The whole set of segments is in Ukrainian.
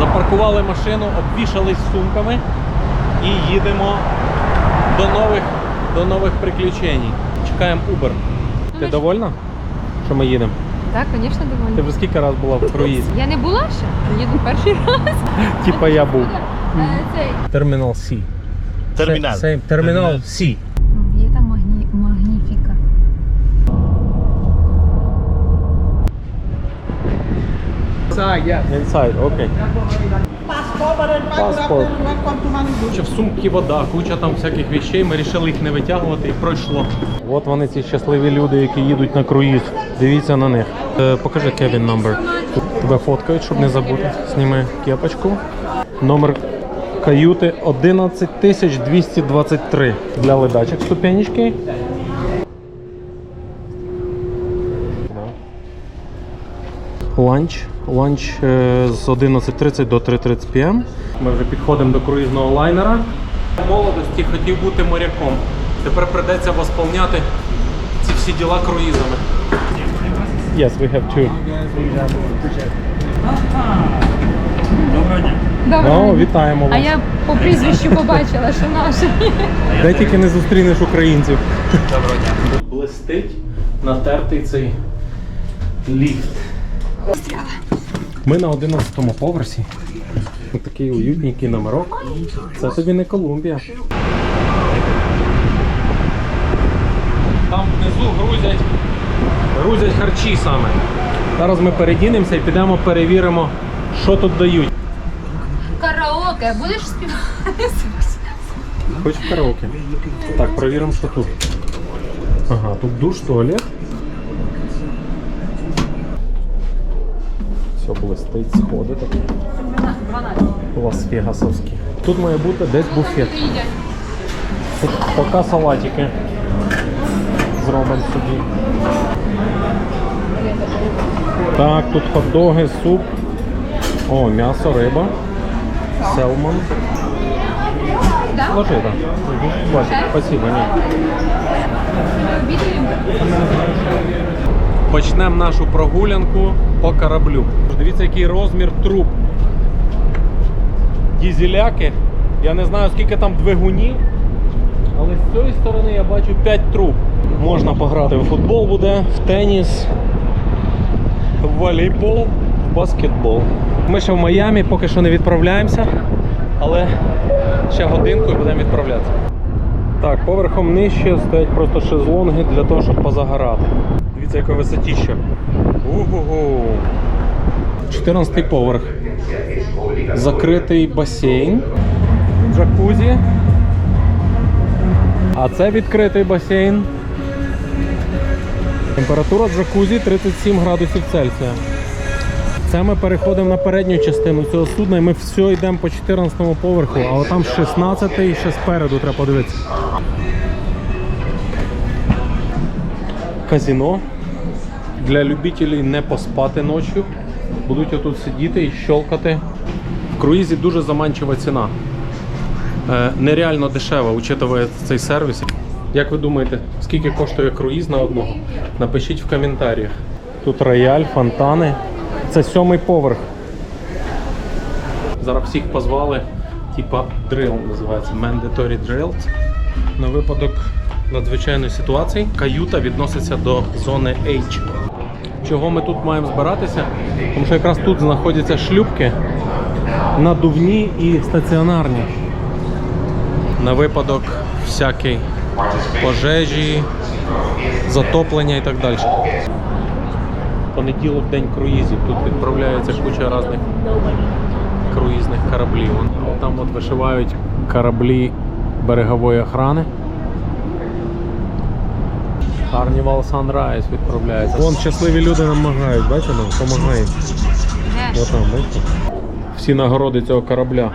Запаркували машину, обвішались сумками і їдемо до нових, до нових приключень. Чекаємо Uber. Ти довольна, що ми їдемо? Так, звісно, Ти доволі. вже скільки разів була в круїзі? Я не була ще, їду перший раз. Типа я був. Е, Термінал С. Термінал. Термінал С. Є там магні... магніфіка. Inside, окей. Паспорт. Куча в сумці вода, куча там всяких вещей. Ми вирішили їх не витягувати і пройшло. От вони ці щасливі люди, які їдуть на круїз. Дивіться на них. Е, покажи Кевін номер. Тебе фоткають, щоб не забути. Зніми кепочку. Номер каюти 11223 для ледачок ступенечки. Ланч. Ланч е, з 11.30 до 3.30 пм. Ми вже підходимо до круїзного лайнера. В молодості хотів бути моряком. Тепер придеться восполняти ці всі діла круїзами. Yes, we have two. Добре. О, вітаємо А я по прізвищу побачила, що наше. Де тільки не зустрінеш українців. Доброго дня. Блистить натертий цей ліфт. Ми на 11-му поверсі. Ось Такий уютненький номерок. Це тобі не Колумбія. Там внизу грузять, грузять харчі саме. Зараз ми передінемося і підемо перевіримо, що тут дають. Караоке, будеш співати? Хочеш караоке? Так, перевіримо, що тут. Ага, тут душ, туалет. Блистить, сходи такі. Лас-Вегасовські. Тут має бути десь буфет. Тут поки салатики зробимо собі. Так, тут хот-доги, суп. О, м'ясо, риба. Селмон. Да? Ложи, так. Спасибо, ні. Почнемо нашу прогулянку по кораблю. Дивіться, який розмір труб. Дізеляки. Я не знаю, скільки там двигунів, але з цієї сторони я бачу 5 труб. Можна пограти в футбол буде, в теніс, в волейбол, в баскетбол. Ми ще в Майамі, поки що не відправляємося, але ще годинку і будемо відправлятися. Так, поверхом нижче стоять просто шезлонги для того, щоб позагорати. Дивіться, яка висотіща. Угу. 14 поверх. Закритий басейн. Джакузі. А це відкритий басейн. Температура джакузі 37 градусів Цельсія. Це ми переходимо на передню частину цього судна і ми все йдемо по 14 поверху, а отам 16 і ще спереду треба подивитися. Казіно для любителів не поспати ночі. Будуть отут сидіти і щелкати. В круїзі дуже заманчива ціна. Е, нереально дешево, учитывая цей сервіс. Як ви думаєте, скільки коштує круїз на одного? Напишіть в коментарях. Тут рояль, фонтани. Це сьомий поверх. Зараз всіх позвали, типа drill називається Mandatory Drill. На випадок надзвичайної ситуації каюта відноситься до зони H. Чого ми тут маємо збиратися? Тому що якраз тут знаходяться шлюпки надувні і стаціонарні. На випадок всякої пожежі, затоплення і так далі. Понеділок день круїзів. Тут відправляється куча різних круїзних кораблів. Там от вишивають кораблі берегової охорони. Carnival Санрайз відправляється. Вон щасливі люди нам допомагають, бачите, нам допомагають. От там, бачите? Всі нагороди цього корабля.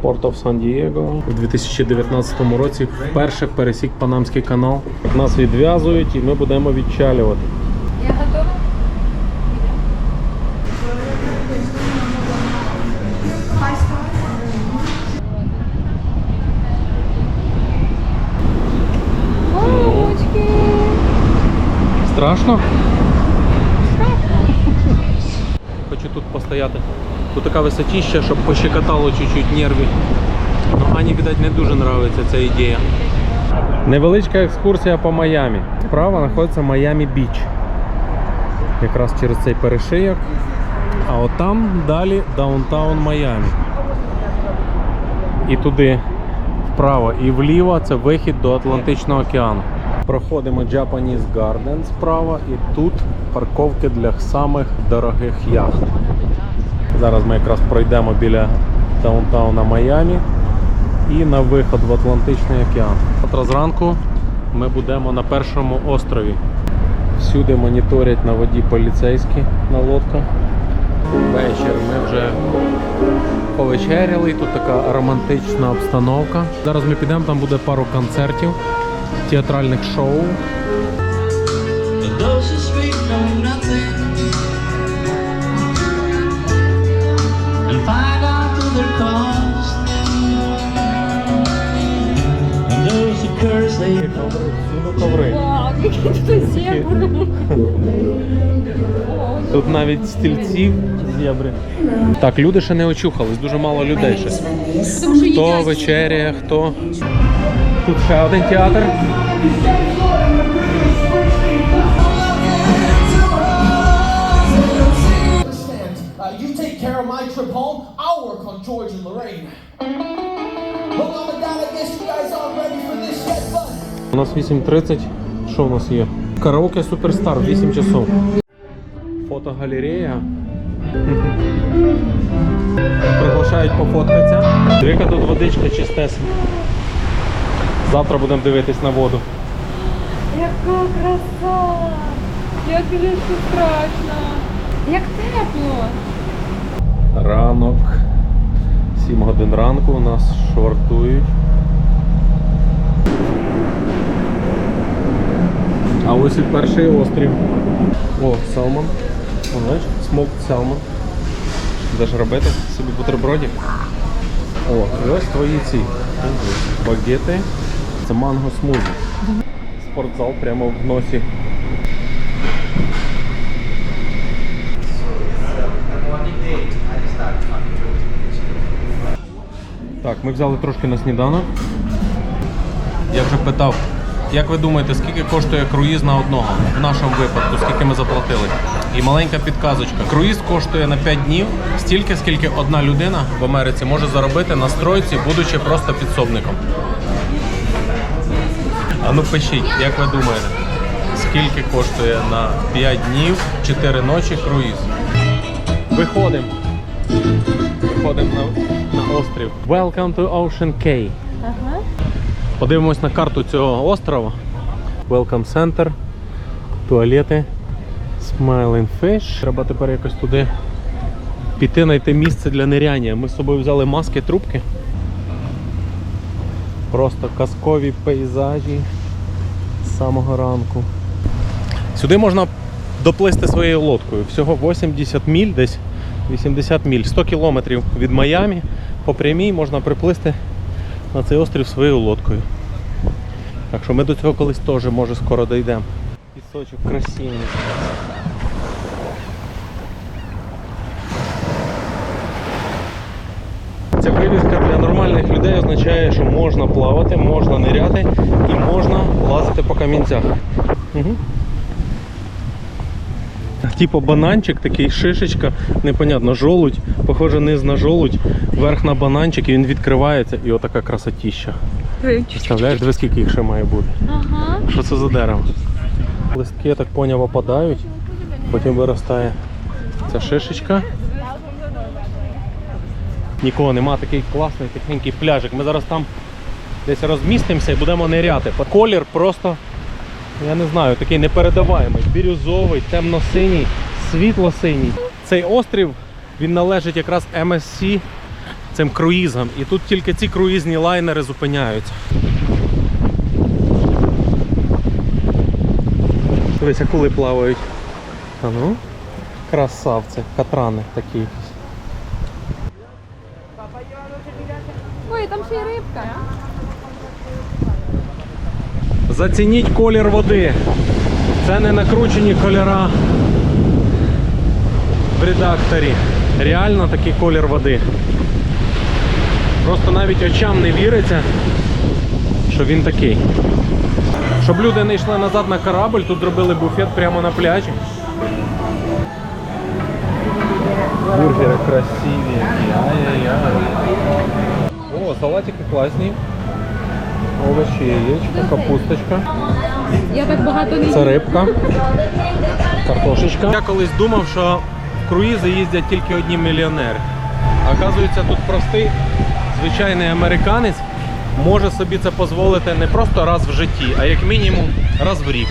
Порт of San Diego у 2019 році вперше пересік Панамський канал. Нас відв'язують і ми будемо відчалювати. Страшно? Хочу тут постояти. Тут така висотіща, щоб пощекотало чуть-чуть нерви. Ну, Ані, видать, не дуже подобається ця ідея. Невеличка екскурсія по Майамі. Справа знаходиться Майамі Біч. Якраз через цей перешийок. А от там далі даунтаун Майамі. І туди вправо і вліво це вихід до Атлантичного океану. Проходимо Japanese Garden справа і тут парковки для самих дорогих яхт. Зараз ми якраз пройдемо біля даунтауна Майамі і на виход в Атлантичний океан. Завтра зранку ми будемо на першому острові. Всюди моніторять на воді поліцейські на лодках. Вечір ми вже повечеряли, тут така романтична обстановка. Зараз ми підемо, там буде пару концертів, театральних шоу. Коври. Тут навіть стільці зебри. Так, люди ще не очухались, дуже мало людей ще. Хто вечеряє, хто. Тут ще один театр. understand. Uh, you take care of my trip home. I'll work on George and Lorraine. Well, mom and dad, I guess you guys aren't ready for this yet, but У нас 8.30. Що у нас є? Караоке Суперстар 8 часов. Фотогалерея. Приглашають пофоткатися. Двіка тут водичка чистесна. Завтра будемо дивитись на воду. Яка краса! Як це страшно! Як тепло! Ранок. 7 годин ранку у нас швартують. А ось і перший острів. О, салмон. О, бачиш, smoked salmon. Будеш робити собі бутербродик. О, і ось твої ці багети. Це манго смузі. Спортзал прямо в носі. Так, ми взяли трошки на сніданок. Я вже питав, як ви думаєте, скільки коштує круїз на одного в нашому випадку, скільки ми заплатили? І маленька підказочка. Круїз коштує на 5 днів стільки, скільки одна людина в Америці може заробити на стройці, будучи просто підсобником. А ну пишіть, як ви думаєте, скільки коштує на 5 днів, 4 ночі круїз? Виходимо. Виходимо на, на острів. Welcome to Ocean Cay. Ага. Подивимось на карту цього острова. Welcome Center, туалети, Smiling Fish. Треба тепер якось туди піти, знайти місце для ниряння. Ми з собою взяли маски, трубки. Просто казкові пейзажі самого ранку. Сюди можна доплисти своєю лодкою. Всього 80 міль, десь 80 міль, 100 кілометрів від Майамі. По прямій можна приплисти на цей острів своєю лодкою. Так що ми до цього колись теж може скоро дійдемо. Пісочок красивий. Ця вивіска для нормальних людей означає, що можна плавати, можна ниряти і можна лазити по камінцях. Угу. Типу бананчик, такий шишечка, непонятно, жолудь, похоже низ на жолудь, верх на бананчик і він відкривається і отака красотіща. Представляєш, диви скільки їх ще має бути. Ага. Що це за дерево? Листки, я так поняв, опадають, потім виростає ця шишечка. Нікого нема, такий класний тихенький пляжик. Ми зараз там десь розмістимося і будемо ниряти. Колір просто, я не знаю, такий непередаваємий. Бірюзовий, темно-синій, світло-синій. Цей острів він належить якраз MSC цим круїзам. І тут тільки ці круїзні лайнери зупиняються. Дивись, акули плавають. А ну, красавці, катрани такі. якісь. Ой, там ще й рибка. Зацініть колір води. Це не накручені кольора в редакторі. Реально такий колір води. Просто навіть очам не віриться, що він такий. Щоб люди не йшли назад на корабль, тут зробили буфет прямо на пляжі. Бургери красиві. Ай-яй-яй. О, салатики класні. Овочі, яєчко, капусточка. Я так багато не Це рибка, картошечка. Я колись думав, що в круїзи їздять тільки одні мільйонери. Оказується, тут простий звичайний американець може собі це дозволити не просто раз в житті, а як мінімум раз в рік.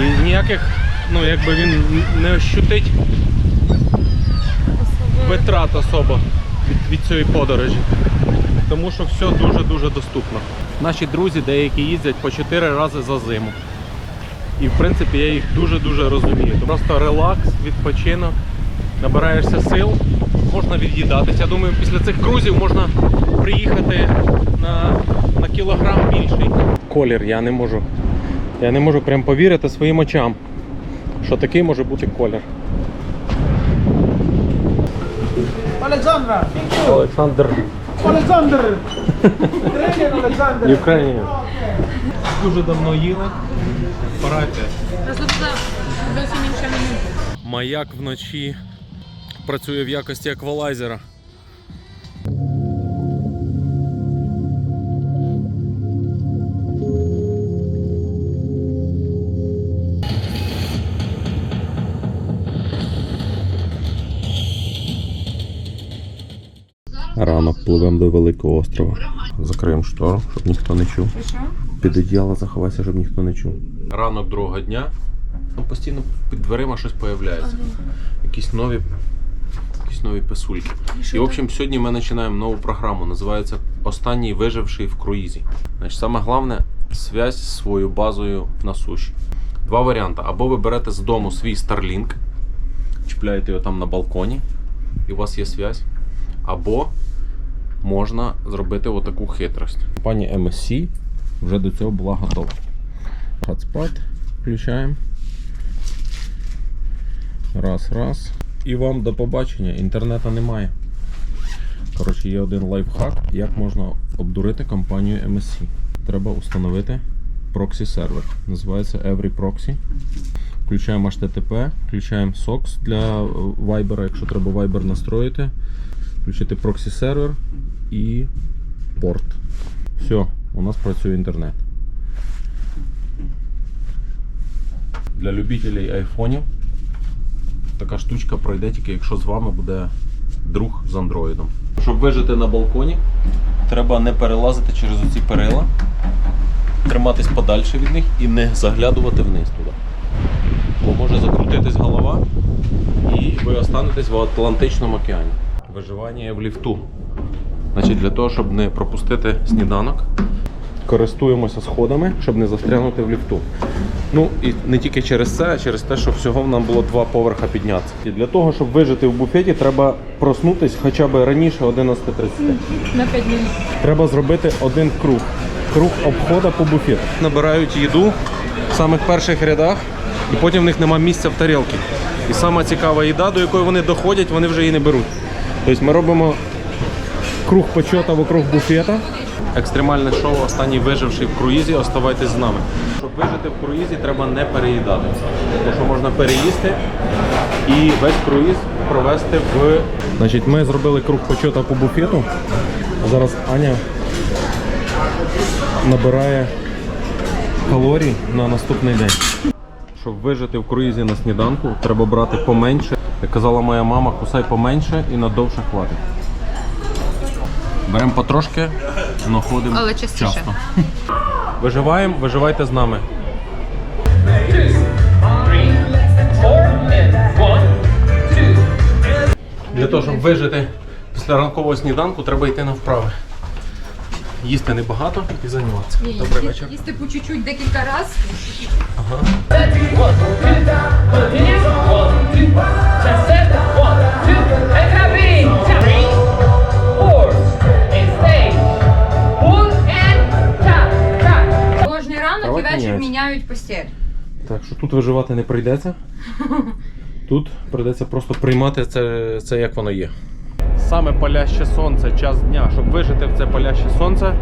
І ніяких, ну якби він не ощутить витрат особо від, від цієї подорожі. Тому що все дуже-дуже доступно. Наші друзі деякі їздять по 4 рази за зиму. І в принципі я їх дуже-дуже розумію. Просто релакс, відпочинок, набираєшся сил, можна від'їдатися. Я думаю, після цих крузів можна приїхати на, на кілограм більший. Колір я не можу. Я не можу прям повірити своїм очам, що такий може бути колір. Alexandra! Олександр Alexander! Тренер Олександр! Україна. Дуже давно їли. Пора йти. Маяк вночі працює в якості еквалайзера. Пливемо до Великого острова. Закриємо штору, щоб ніхто не чув. Під одіяло заховайся, щоб ніхто не чув. Ранок другого дня. Ну, постійно під дверима щось появляється. Якісь нові, якісь нові писульки. І, в общем, сьогодні ми починаємо нову програму. Називається Останній виживший в круїзі. Значить, саме головне связь з своєю базою на суші. Два варіанти. Або ви берете з дому свій Starlink, чіпляєте його там на балконі, і у вас є связь. Або можна зробити отаку хитрость. Компанія MSC вже до цього була готова. Hotspot включаємо. Раз, раз. І вам до побачення. Інтернету немає. Коротше, є один лайфхак, як можна обдурити компанію MSC. Треба установити проксі сервер. Називається Every Proxy. Включаємо HTTP, включаємо SOX для Viber, якщо треба Viber настроїти. Включити проксі сервер і порт. Все, у нас працює інтернет. Для любителей айфонів така штучка пройде тільки якщо з вами буде друг з андроїдом. Щоб вижити на балконі, треба не перелазити через оці перила, триматись подальше від них і не заглядувати вниз туди. Бо може закрутитись голова і ви останетесь в Атлантичному океані. Виживання в ліфту. Значить, для того, щоб не пропустити сніданок, користуємося сходами, щоб не застрягнути в ліфту. Ну і не тільки через це, а через те, що всього нам було два поверха піднятися. І для того, щоб вижити в буфеті, треба проснутись хоча б раніше 11.30. На 5 минут. Треба зробити один круг. Круг обходу по буфету. Набирають їду в самих перших рядах, і потім в них нема місця в тарілці. І сама цікава їда, до якої вони доходять, вони вже її не беруть. Тобто ми робимо круг почота вокруг буфета. Екстремальне шоу Останній виживший в круїзі. Оставайтесь з нами. Щоб вижити в круїзі, треба не переїдати. Тому що можна переїсти і весь круїз провести в. Значить, ми зробили круг почота по буфету. Зараз Аня набирає калорій на наступний день. Щоб вижити в круїзі на сніданку, треба брати поменше. Як казала моя мама, кусай поменше і надовше хватить. Беремо потрошки, але ходимо Але частіше. часто. Виживаємо, виживайте з нами. Для того, щоб вижити після ранкового сніданку, треба йти на вправи. Їсти небагато і займатися. Добрий вечір. Їсти по чуть-чуть декілька разів. Кожний ранок і Кровать вечір міняють. міняють постіль. Так що тут виживати не прийдеться. Тут прийдеться просто приймати це, це як воно є. Саме паляще сонце, час дня. Щоб вижити в це паляще сонце,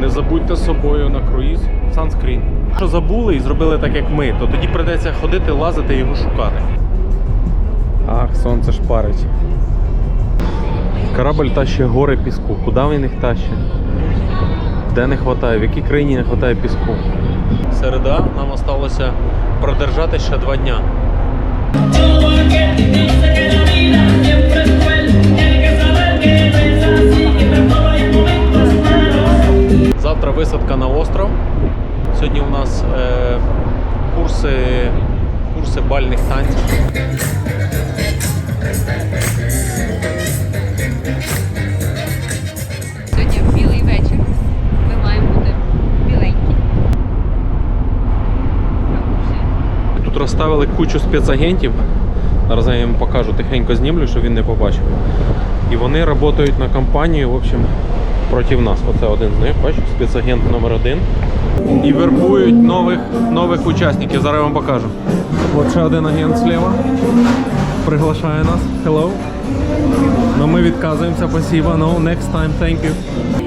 не забудьте з собою на круїз санскрін. Якщо забули і зробили так, як ми, то тоді прийдеться ходити, лазити і його шукати. Ах, сонце шпарить. Корабль тащить гори піску. Куди він їх тащить? Де не вистачає? В якій країні не вистачає піску? Середа нам осталося продержати ще два дня. Завтра висадка на остров. Сьогодні у нас е, курси, курси бальних танців. Тут розставили кучу спецагентів. Зараз я їм покажу, тихенько знімлю, щоб він не побачив. І вони працюють на компанію, в общем, проти нас. Оце один з них, бачиш, спецагент номер один. І вербують нових, нових учасників. Зараз я вам покажу. От ще один агент зліва. Приглашає нас. Hello. Ну ми відказуємося, спасибо. No, next time, thank you.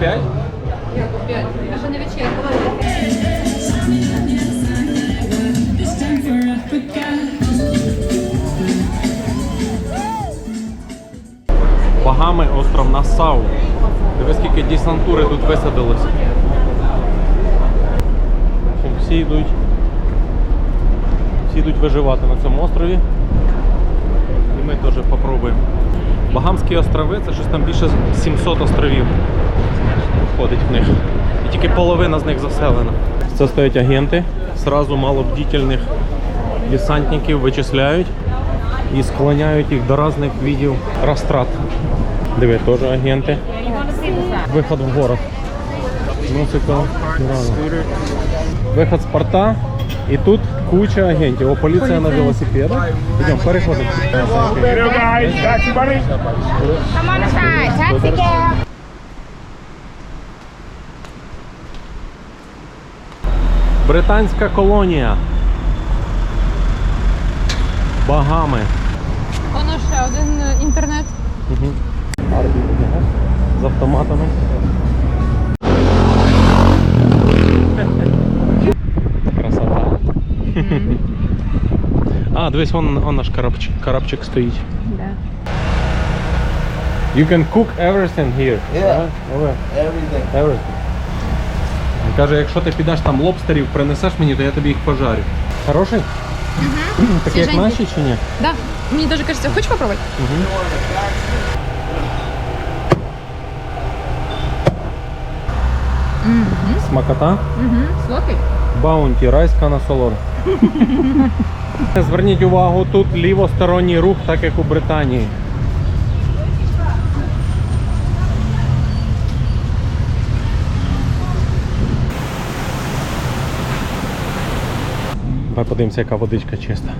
5? А що не вечірка? Багами остров Насау. Диви скільки десантури тут висадилося. Всі йдуть. Всі йдуть виживати на цьому острові. І ми теж попробуємо. Багамські острови це щось там більше 700 островів входить в них. І тільки половина з них заселена. Це стоять агенти. Сразу малобдітельних десантників вичисляють і склоняють їх до різних видів розтрат. Диви, теж агенти. Виход в город. Музика. Виход з порта. І тут куча агентів. О, поліція на велосипедах. Йдемо, переходимо. Британська колонія. Багами. Воно ще один е, інтернет. Угу. З автоматами. Красота. А, дивись, вон, вон наш коробчик, коробчик стоїть. Да. You can cook everything here. Yeah. right? Everything. Everything. Каже, якщо ти підеш там лобстерів, принесеш мені, то я тобі їх пожарю. Хороший? Такий як Свіженький. наші чи ні? Да. Мені даже кажется, хочеш попробувати? Смакота. Угу. Слухай. Баунті, райська насолода. Зверніть увагу, тут лівосторонній рух, так як у Британії. Давай подивимося, яка водичка чиста.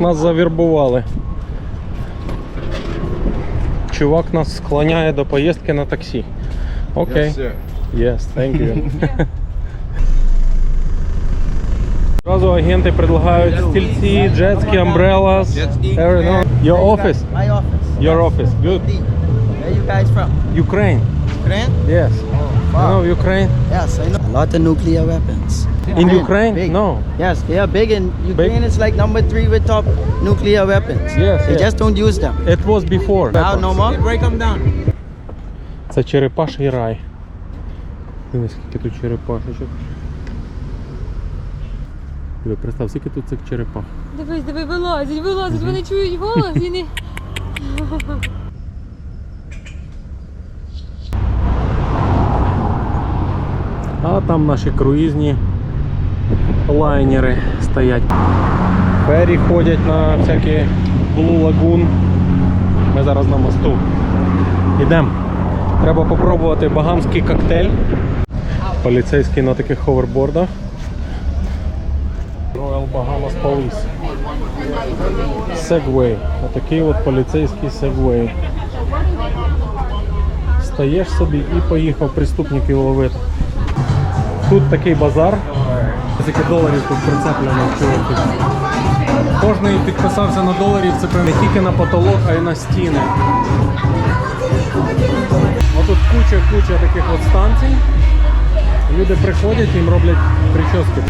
Нас завірбували. Чувак нас склоняє до поїздки на таксі. Окей. Yes, thank you. Зразу агенти предлагають стільці, jetski, umbrellas. Your office. My office. Your office. Good. Where you guys from? Ukraine. Ukraine? Yes. You know Ukraine? Yes, I know. A lot of nuclear weapons. In Ukraine? Big. No. Yes, they are big in Ukraine. It's like number three with top nuclear weapons. Yes, They yes. just don't use them. It was before. Now no more. Break them down. Це черепаший рай. Дивись, скільки тут черепашечок. Диви, представ, скільки тут цих черепах. Дивись, диви, вилазять, вилазять, вони чують голос і не. А там наші круїзні лайнери стоять. Фері ходять на всякі Blue Lagoon. Ми зараз на мосту. Йдемо. Треба попробувати багамський коктейль. Поліцейський на таких ховербордах. Royal Bahamas Police. Segway. Отакий от поліцейський Segway. Стаєш собі і поїхав преступників ловити. Тут такий базар. Скільки доларів тут прицеплено чуваків. Кожний підписався на доларів, це не тільки на потолок, а й на стіни. Отут куча-куча таких от станцій. Люди приходять, їм роблять прически.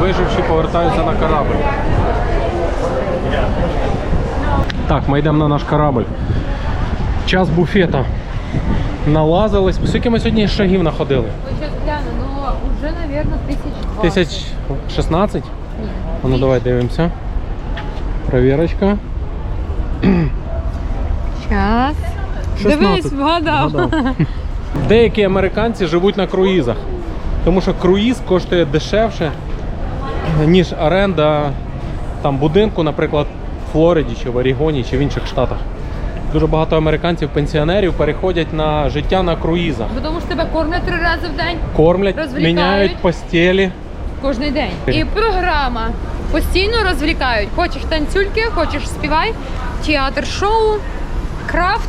Виживші повертаються на корабль. Так, ми йдемо на наш корабль. Час буфета. Налазились. Скільки ми сьогодні шагів находили? Сейчас гляну, уже, наверное, тысяч двадцать. Тисяч 16? А ну давай дивимося. Провірочка. Сейчас. 16. Дивись, вгадав. Вгадав. Деякі американці живуть на круїзах. Тому що круїз коштує дешевше, ніж оренда там, будинку, наприклад, в Флориді чи в Орігоні чи в інших штатах. Дуже багато американців, пенсіонерів переходять на життя на круїзах. Тому що тебе кормлять три рази в день, Кормлять, Розвлікають. міняють постелі. кожен день. І програма. Постійно розвлікають. Хочеш танцюльки, хочеш співай, театр шоу, крафт,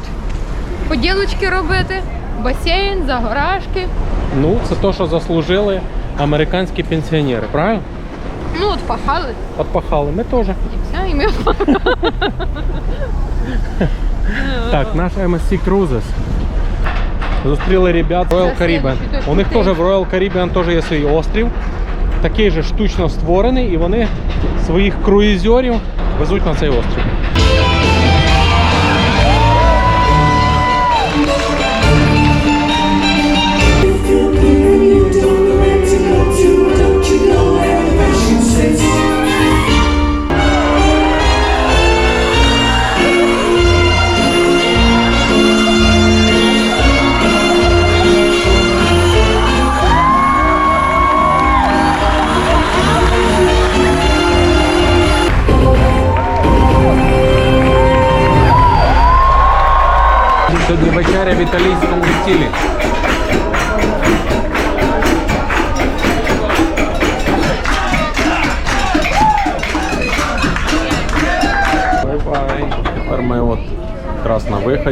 поділочки робити, басейн, загорашки. Ну, це те, що заслужили американські пенсіонери, правильно? Ну, от пахали. Отпахали. Ми теж. І все, і ми Так, наш MSC Cruises. Зустріли ребят Royal Caribbean. У них теж в Royal Caribbean теж є свій острів. Такий же штучно створений, і вони своїх круїзерів везуть на цей острів.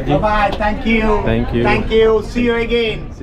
Bye, bye. Thank you. Thank you. Thank you. See you again.